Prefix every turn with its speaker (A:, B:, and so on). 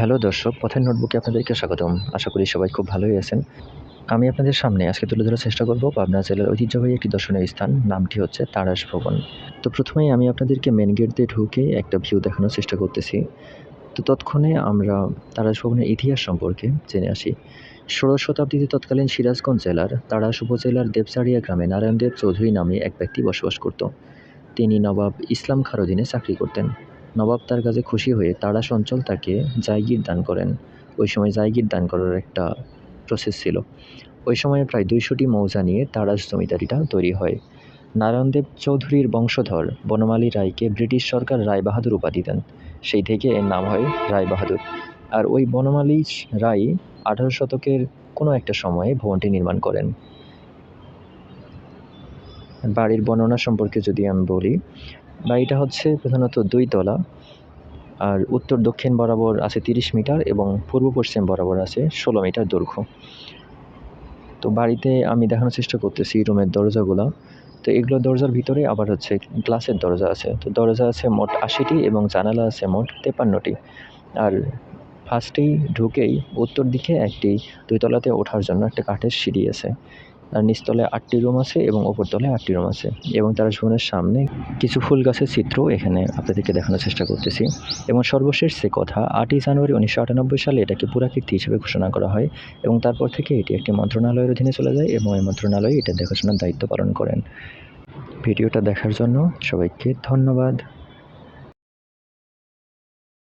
A: Hello দর্শক, পথের নোটবুকে আপনাদেরকে স্বাগতম। আশা করি সবাই খুব ভালোই আছেন। আমি আপনাদের সামনে আজকে তুলে ধরার চেষ্টা করব পাবনা জেলার ঐতিহ্যবাহী একটি দর্শনীয় স্থান, নামটি হচ্ছে তারাস ভবন। তো প্রথমেই আমি আপনাদেরকে মেন গেট দিয়ে ঢুকে একটা ভিউ দেখানোর চেষ্টা করতেছি। তো তৎক্ষণে আমরা তারাস ভবনের ইতিহাস সম্পর্কে জেনে আসি। ষোড়শ শতাব্দীতে তৎকালীন সিরাজগঞ্জ জেলার তারাস উপজেলার দেবসারিয়া গ্রামে নারায়ণদেব চৌধুরী নামে এক ব্যক্তি বসবাস করত। তিনি নবাব ইসলাম খাঁর অধীনে চাকরি করতেন। নবাব তার কাছে খুশি হয়ে তাড়াশ অঞ্চল তাকে জায়গির দান করেন। ওই সময় জায়গির দান করার একটা প্রসেস ছিল। ওই সময়ে প্রায় দুইশোটি মৌজা নিয়ে তাড়াশ জমিদারিটা তৈরি হয়। নারায়ণদেব চৌধুরীর বংশধর বনমালী রায়কে ব্রিটিশ সরকার রায়বাহাদুর উপাধি দেন। সেই থেকে এর নাম হয় রায়বাহাদুর। আর ওই বনমালী রায় আঠারো শতকের কোনো একটা সময়ে ভবনটি নির্মাণ করেন। বাড়ির বর্ণনা সম্পর্কে যদি আমি বলি বাড়িটা হচ্ছে প্রধানত দুই তলা। আর উত্তর দক্ষিণ বরাবর আছে তিরিশ মিটার এবং পূর্ব পশ্চিম বরাবর আছে ষোলো মিটার দৈর্ঘ্য। তো বাড়িতে আমি দেখানোর চেষ্টা করতেছি রুমের দরজাগুলো। তো এগুলো দরজার ভিতরে আবার হচ্ছে গ্লাসের দরজা আছে। তো দরজা আছে মোট আশিটি এবং জানালা আছে মোট তেপান্নটি। আর ফার্স্টেই ঢুকেই উত্তর দিকে একটি দুই তলাতে ওঠার জন্য একটা কাঠের সিঁড়ি আছে। আর নিচতলায় আটটি রুম আছে এবং ওপর ওপরতলায় আটটি রুম আছে এবং তারা ভবনের সামনে কিছু ফুল গাছের চিত্র এখানে আপনাদেরকে দেখানোর চেষ্টা করতেছি। এবং সর্বশেষ সে কথা, আটই জানুয়ারি উনিশশো আটানব্বই সালে এটাকে পুরাকীর্তি হিসেবে ঘোষণা করা হয় এবং তারপর থেকে এটি একটি মন্ত্রণালয়ের অধীনে চলে যায় এবং এই মন্ত্রণালয় এটা দেখাশোনার দায়িত্ব পালন করেন। ভিডিওটা দেখার জন্য সবাইকে ধন্যবাদ।